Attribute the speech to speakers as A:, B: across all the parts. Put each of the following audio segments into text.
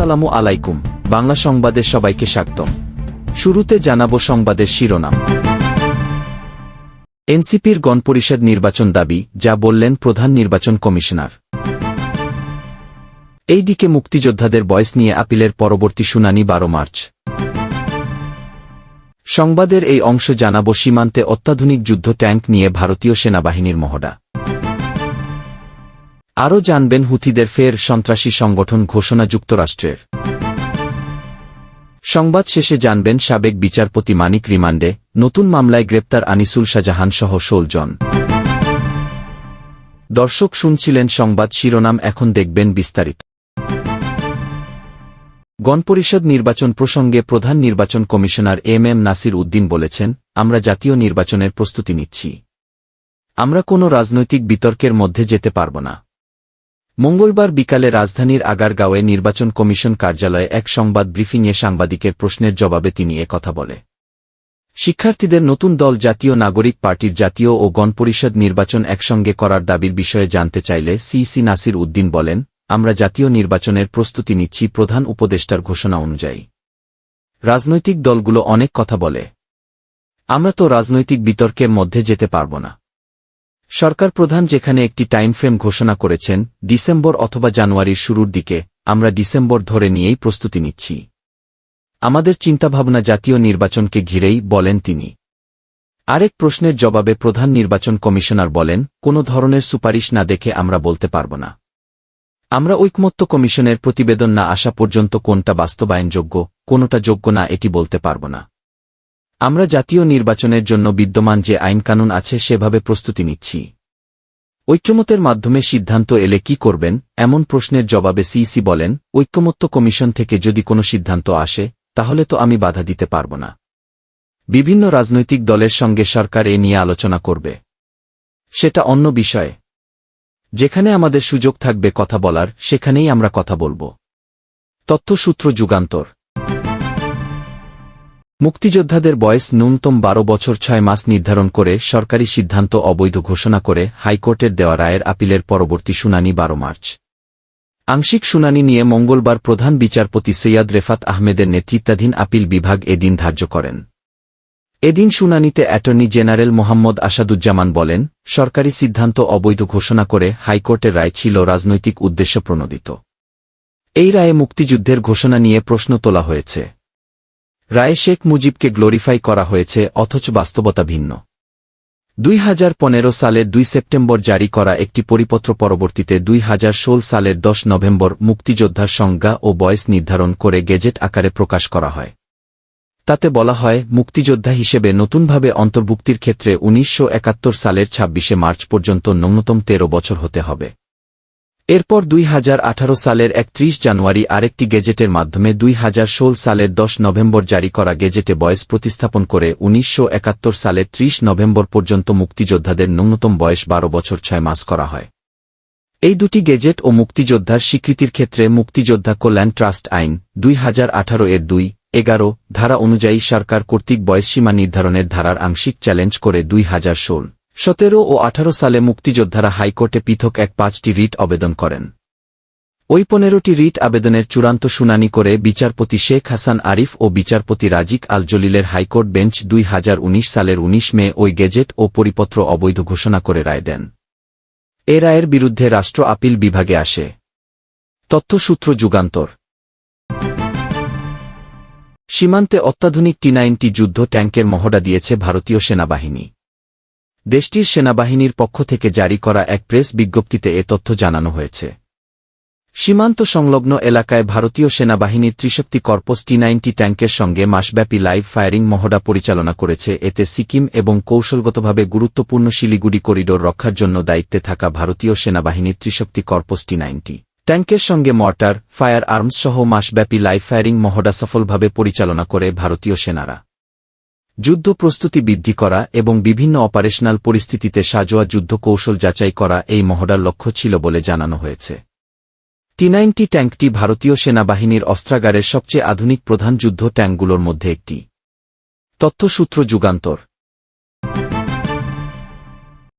A: আসসালামু আলাইকুম, বাংলা সংবাদে সবাইকে স্বাগতম। শুরুতে জানাব সংবাদের শিরোনাম। এনসিপির গণপরিষদ নির্বাচন দাবি, যা বললেন প্রধান নির্বাচন কমিশনার। এইদিকে মুক্তিযোদ্ধাদের বয়স নিয়ে আপিলের পরবর্তী শুনানি বারো মার্চ। সংবাদের এই অংশ জানাব সীমান্তে অত্যাধুনিক যুদ্ধ ট্যাঙ্ক নিয়ে ভারতীয় সেনাবাহিনীর মহড়া। আরও জানবেন হুথিদের ফের সন্ত্রাসী সংগঠন ঘোষণা যুক্তরাষ্ট্রের। সংবাদ শেষে জানবেন সাবেক বিচারপতি মানিক রিমান্ডে নতুন মামলায় গ্রেপ্তার আনিসুল শাহজাহান সহ জন। দর্শক শুনছিলেন সংবাদ শিরোনাম, এখন দেখবেন বিস্তারিত। গণপরিষদ নির্বাচন প্রসঙ্গে প্রধান নির্বাচন commissioner M M Nasir Uddin বলেছেন, আমরা জাতীয় নির্বাচনের প্রস্তুতি নিচ্ছি। আমরা কোনো রাজনৈতিক বিতর্কের মধ্যে যেতে পারব না। মঙ্গলবার বিকালে রাজধানীর আগারগাঁওয়ে নির্বাচন কমিশন কার্যালয়ে এক সংবাদ ব্রিফিংয়ে সাংবাদিকের প্রশ্নের জবাবে তিনি কথা বলে। শিক্ষার্থীদের নতুন দল জাতীয় নাগরিক পার্টির জাতীয় ও গণপরিষদ নির্বাচন একসঙ্গে করার দাবির বিষয়ে জানতে চাইলে সিসি নাসির উদ্দিন বলেন, আমরা জাতীয় নির্বাচনের প্রস্তুতি নিচ্ছি প্রধান উপদেষ্টার ঘোষণা অনুযায়ী। রাজনৈতিক দলগুলো অনেক কথা বলে। আমরা তো রাজনৈতিক বিতর্কের মধ্যে যেতে পারব না। সরকার প্রধান যেখানে একটি টাইম ফ্রেম ঘোষণা করেছেন, ডিসেম্বর অথবা জানুয়ারির শুরুর দিকে, আমরা ডিসেম্বর ধরে নিয়েই প্রস্তুতি নিচ্ছি। আমাদের চিন্তাভাবনা জাতীয় নির্বাচনকে ঘিরেই বলেন তিনি। আরেক প্রশ্নের জবাবে প্রধান নির্বাচন কমিশনার বলেন, কোনো ধরনের সুপারিশ না দেখে আমরা বলতে পারব না। আমরা ঐকমত্য কমিশনের প্রতিবেদন না আসা পর্যন্ত কোনটা বাস্তবায়নযোগ্য, কোনটা যোগ্য না এটি বলতে পারব না। আমরা জাতীয় নির্বাচনের জন্য বিদ্যমান যে আইনকানুন আছে সেভাবে প্রস্তুতি নিচ্ছি। ঐক্যমতের মাধ্যমে সিদ্ধান্ত এলে কি করবেন, এমন প্রশ্নের জবাবে সিইসি বলেন, ঐক্যমত্য কমিশন থেকে যদি কোনো সিদ্ধান্ত আসে, তাহলে তো আমি বাধা দিতে পারব না। বিভিন্ন রাজনৈতিক দলের সঙ্গে সরকার এ নিয়ে আলোচনা করবে। সেটা অন্য বিষয়ে। যেখানে আমাদের সুযোগ থাকবে কথা বলার, সেখানেই আমরা কথা বলব। তথ্যসূত্র যুগান্তর। মুক্তিযোদ্ধাদের বয়স ন্যূনতম বারো বছর ছয় মাস নির্ধারণ করে সরকারি সিদ্ধান্ত অবৈধ ঘোষণা করে হাইকোর্টের দেওয়া রায়ের আপিলের পরবর্তী শুনানি বারো মার্চ। আংশিক শুনানি নিয়ে মঙ্গলবার প্রধান বিচারপতি সৈয়াদ রেফাত আহমেদের নেতৃত্বাধীন আপিল বিভাগ এদিন ধার্য করেন। এদিন শুনানিতে অ্যাটর্নি জেনারেল মোহাম্মদ আসাদুজ্জামান বলেন, সরকারি সিদ্ধান্ত অবৈধ ঘোষণা করে হাইকোর্টের রায় ছিল রাজনৈতিক উদ্দেশ্য প্রণোদিত। এই রায়ে মুক্তিযুদ্ধের ঘোষণা নিয়ে প্রশ্ন তোলা হয়েছে। রায়ে শেখ মুজিবকে গ্লোরিফাই করা হয়েছে, অথচ বাস্তবতা ভিন্ন। দুই হাজার পনেরো সালের দুই সেপ্টেম্বর জারি করা একটি পরিপত্র পরবর্তীতে দুই হাজার ষোল সালের দশ নভেম্বর মুক্তিযোদ্ধার সংজ্ঞা ও বয়স নির্ধারণ করে গেজেট আকারে প্রকাশ করা হয়। তাতে বলা হয়, মুক্তিযোদ্ধা হিসেবে নতুনভাবে অন্তর্ভুক্তির ক্ষেত্রে উনিশশো একাত্তর সালের ২৬শে মার্চ পর্যন্ত ন্যূনতম তেরো বছর হতে হবে। এরপর দুই হাজার আঠারো সালের একত্রিশ জানুয়ারি আরেকটি গেজেটের মাধ্যমে দুই হাজার ষোল সালের দশ নভেম্বর জারি করা গেজেটে বয়স প্রতিস্থাপন করে উনিশশো একাত্তর সালের ৩০ নভেম্বর পর্যন্ত মুক্তিযোদ্ধাদের ন্যূনতম বয়স বারো বছর ছয় মাস করা হয়। এই দুটি গেজেট ও মুক্তিযোদ্ধার স্বীকৃতির ক্ষেত্রে মুক্তিযোদ্ধা কল্যাণ ট্রাস্ট আইন দুই হাজার আঠারো এর দুই, এগারো, ধারা অনুযায়ী সরকার কর্তৃক বয়সসীমা নির্ধারণের ধারার আংশিক চ্যালেঞ্জ করে দুই হাজার ষোল। সতেরো ও আঠারো সালে মুক্তিযোদ্ধারা হাইকোর্টে পৃথক এক পাঁচটি রিট আবেদন করেন। ওই পনেরোটি রিট আবেদনের চূড়ান্ত শুনানি করে বিচারপতি শেখ হাসান আরিফ ও বিচারপতি রাজিক আল জলিলের হাইকোর্ট বেঞ্চ দুই হাজার উনিশ সালের ১৯ মে ওই গেজেট ও পরিপত্র অবৈধ ঘোষণা করে রায় দেন। এ রায়ের বিরুদ্ধে রাষ্ট্র আপিল বিভাগে আসে। তথ্যসূত্র যুগান্তর। সীমান্তে অত্যাধুনিক টি নাইনটি যুদ্ধ ট্যাঙ্কের মহড়া দিয়েছে ভারতীয় সেনাবাহিনী। দেশটির সেনাবাহিনীর পক্ষ থেকে জারি করা এক প্রেস বিজ্ঞপ্তিতে এ তথ্য জানানো হয়েছে। সীমান্ত সংলগ্ন এলাকায় ভারতীয় সেনাবাহিনীর ত্রিশক্তি কর্পস টি নাইনটি ট্যাঙ্কের সঙ্গে মাসব্যাপী লাইভ ফায়ারিং মহড়া পরিচালনা করেছে, এতে সিকিম এবং কৌশলগতভাবে গুরুত্বপূর্ণ শিলিগুড়ি করিডোর রক্ষার জন্য দায়িত্বে থাকা ভারতীয় সেনাবাহিনীর ত্রিশক্তি কর্পস টি নাইনটি ট্যাঙ্কের সঙ্গে মর্টার, ফায়ার আর্মস সহ মাসব্যাপী লাইভ ফায়ারিং মহড়া সফলভাবে পরিচালনা করে ভারতীয় সেনারা। যুদ্ধ প্রস্তুতি বৃদ্ধি করা এবং বিভিন্ন অপারেশনাল পরিস্থিতিতে সাজোয়া যুদ্ধ কৌশল যাচাই করা এই মহড়ার লক্ষ্য ছিল বলে জানানো হয়েছে। টি নাইনটি ট্যাঙ্কটি ভারতীয় সেনাবাহিনীর অস্ত্রাগারের সবচেয়ে আধুনিক প্রধান যুদ্ধ ট্যাঙ্কগুলোর মধ্যে একটি। তথ্যসূত্র যুগান্তর।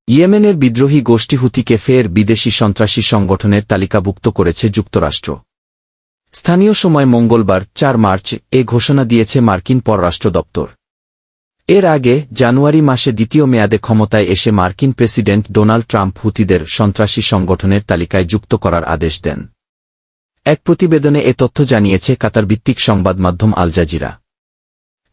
A: ইয়েমেনের বিদ্রোহী গোষ্ঠী হুতিকে ফের বিদেশি সন্ত্রাসী সংগঠনের তালিকাভুক্ত করেছে যুক্তরাষ্ট্র। স্থানীয় সময় মঙ্গলবার চার মার্চ এ ঘোষণা দিয়েছে মার্কিন পররাষ্ট্র দপ্তর। এর আগে জানুয়ারি মাসে দ্বিতীয় মেয়াদে ক্ষমতায় এসে মার্কিন প্রেসিডেন্ট ডোনাল্ড ট্রাম্প হুতিদের সন্ত্রাসী সংগঠনের তালিকায় যুক্ত করার আদেশ দেন। এক প্রতিবেদনে এ তথ্য জানিয়েছে কাতার ভিত্তিক সংবাদ মাধ্যম আল জাজিরা।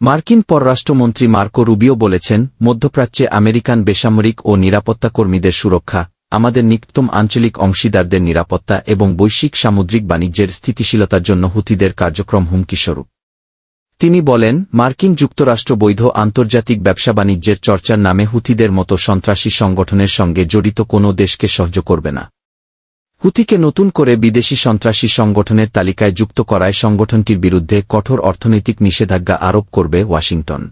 A: মার্কিন পররাষ্ট্রমন্ত্রী মার্কো রুবিও বলেছেন, মধ্যপ্রাচ্যে আমেরিকান বেসামরিক ও নিরাপত্তা কর্মীদের সুরক্ষা, আমাদের নিকটতম আঞ্চলিক অংশীদারদের নিরাপত্তা এবং বৈশ্বিক সামুদ্রিক বাণিজ্যের স্থিতিশীলতার জন্য হুতিদের কার্যক্রম হুমকিস্বরূপ। তিনি বলেন, মার্কিন যুক্তরাষ্ট্র বৈধ আন্তর্জাতিক ব্যবসা বাণিজ্যের চর্চার নামে হুতিদের মতো সন্ত্রাসী সংগঠনের সঙ্গে জড়িত কোনো দেশকে সহ্য করবে না। হুতিকে নতুন করে বিদেশি সন্ত্রাসী সংগঠনের তালিকায় যুক্ত করায় সংগঠনটির বিরুদ্ধে কঠোর অর্থনৈতিক নিষেধাজ্ঞা আরোপ করবে ওয়াশিংটন।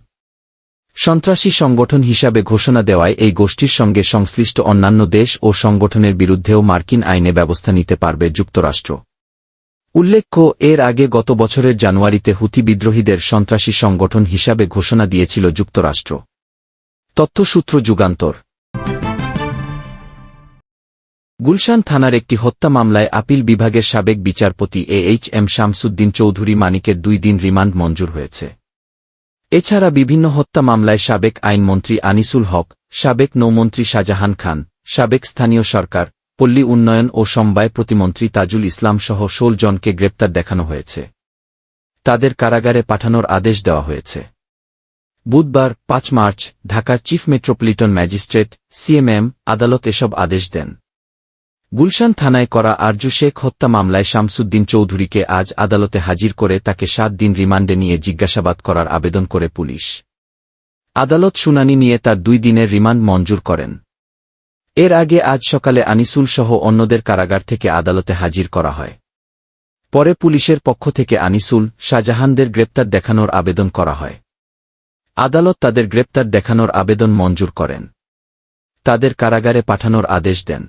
A: সন্ত্রাসী সংগঠন হিসাবে ঘোষণা দেওয়ায় এই গোষ্ঠীর সঙ্গে সংশ্লিষ্ট অন্যান্য দেশ ও সংগঠনের বিরুদ্ধেও মার্কিন আইনে ব্যবস্থা নিতে পারবে যুক্তরাষ্ট্র। উল্লেখ্য, এর আগে গত বছরের জানুয়ারিতে হুতি বিদ্রোহীদের সন্ত্রাসী সংগঠন হিসাবে ঘোষণা দিয়েছিল যুক্তরাষ্ট্র। তথ্যসূত্র যুগান্তর। গুলশান থানার একটি হত্যা মামলায় আপিল বিভাগের সাবেক বিচারপতি A H M Shamsuddin Chowdhury মানিকের দুই দিন রিমান্ড মঞ্জুর হয়েছে। এছাড়া বিভিন্ন হত্যা মামলায় সাবেক আইনমন্ত্রী আনিসুল হক, সাবেক নৌমন্ত্রী শাহজাহান খান, সাবেক স্থানীয় সরকার পল্লী উন্নয়ন ও সমবায় প্রতিমন্ত্রী তাজুল ইসলাম সহ ষোল জনকে গ্রেপ্তার দেখানো হয়েছে। তাদের কারাগারে পাঠানোর আদেশ দেওয়া হয়েছে। বুধবার, পাঁচ মার্চ, ঢাকার চিফ মেট্রোপলিটন ম্যাজিস্ট্রেট, সিএমএম, আদালত এসব আদেশ দেন। গুলশান থানায় করা আরজু শেখ হত্যা মামলায় শামসুদ্দিন চৌধুরীকে আজ আদালতে হাজির করে তাকে সাত দিন রিমান্ডে নিয়ে জিজ্ঞাসাবাদ করার আবেদন করে পুলিশ। আদালত শুনানি নিয়ে তার দুই দিনের রিমান্ড মঞ্জুর করেন। এর আগে আজ সকালে আনিসুল সহ অন্যদের কারাগার থেকে আদালতে হাজির করা হয়। পরে পুলিশের পক্ষ থেকে আনিসুল শাহজাহানদের গ্রেপ্তার দেখানোর আবেদন করা হয়। আদালত তাদের গ্রেপ্তার দেখানোর আবেদন মঞ্জুর করেন। তাদের কারাগারে পাঠানোর আদেশ দেন।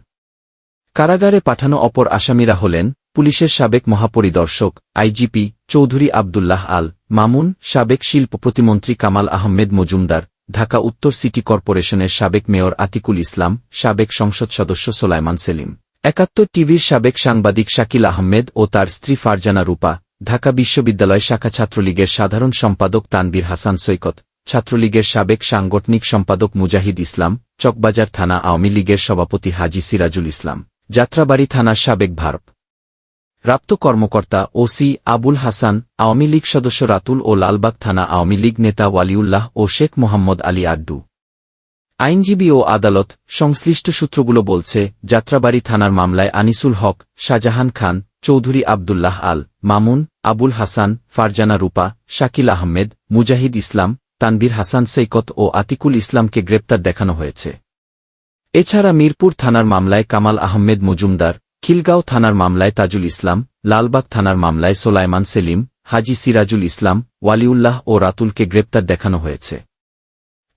A: কারাগারে পাঠানো অপর আসামিরা হলেন পুলিশের সাবেক মহাপরিদর্শক আইজিপি চৌধুরী আবদুল্লাহ আল মামুন, সাবেক শিল্প প্রতিমন্ত্রী কামাল আহমেদ মজুমদার ঢাকা উত্তর সিটি কর্পোরেশনের সাবেক মেয়র আতিকুল ইসলাম, সাবেক সংসদ সদস্য সোলাইমান সেলিম, একাত্তর টিভির সাবেক সাংবাদিক শাকিল আহমেদ ও তার স্ত্রী ফারজানা রূপা, ঢাকা বিশ্ববিদ্যালয় শাখা ছাত্রলীগের সাধারণ সম্পাদক তানবীর হাসান সৈকত, ছাত্রলীগের সাবেক সাংগঠনিক সম্পাদক মুজাহিদ ইসলাম, চকবাজার থানা আওয়ামী লীগের সভাপতি হাজি সিরাজুল ইসলাম, যাত্রাবাড়ি থানার সাবেক ভারপ। রাপ্ত কর্মকর্তা ওসি আবুল হাসান, আওয়ামী লীগ সদস্য রাতুল ও লালবাগ থানা আওয়ামী লীগ নেতা ওয়ালিউল্লাহ ও শেখ মোহাম্মদ আলী আড্ডু। আইনজীবী ও আদালত সংশ্লিষ্ট সূত্রগুলো বলছে, যাত্রাবাড়ি থানার মামলায় আনিসুল হক, শাহজাহান খান, চৌধুরী আবদুল্লাহ আল, মামুন, আবুল হাসান, ফারজানা রূপা, শাকিল আহমেদ, মুজাহিদ ইসলাম তানবীর হাসান সৈকত ও আতিকুল ইসলামকে গ্রেপ্তার দেখানো হয়েছে। এছাড়া মিরপুর থানার মামলায় কামাল আহমেদ মজুমদার খিলগাঁও থানার মামলায় তাজুল ইসলাম, লালবাগ থানার মামলায় সোলাইমান সেলিম, হাজি সিরাজুল ইসলাম, ওয়ালিউল্লাহ ও রাতুলকে গ্রেপ্তার দেখানো হয়েছে।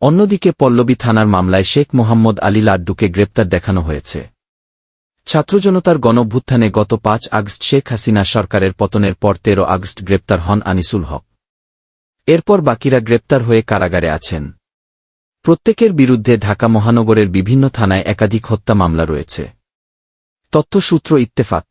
A: অন্যদিকে পল্লবী থানার মামলায় শেখ মোহাম্মদ আলী লাড্ডুকে গ্রেপ্তার দেখানো হয়েছে। ছাত্রজনতার গণভ্যুত্থানে গত পাঁচ আগস্ট শেখ হাসিনা সরকারের পতনের পর তেরো আগস্ট গ্রেপ্তার হন আনিসুল হক। এরপর বাকিরা গ্রেপ্তার হয়ে কারাগারে আছেন। প্রত্যেকের বিরুদ্ধে ঢাকা মহানগরের বিভিন্ন থানায় একাধিক হত্যা মামলা রয়েছে। তথ্যসূত্র ইত্তেফাক।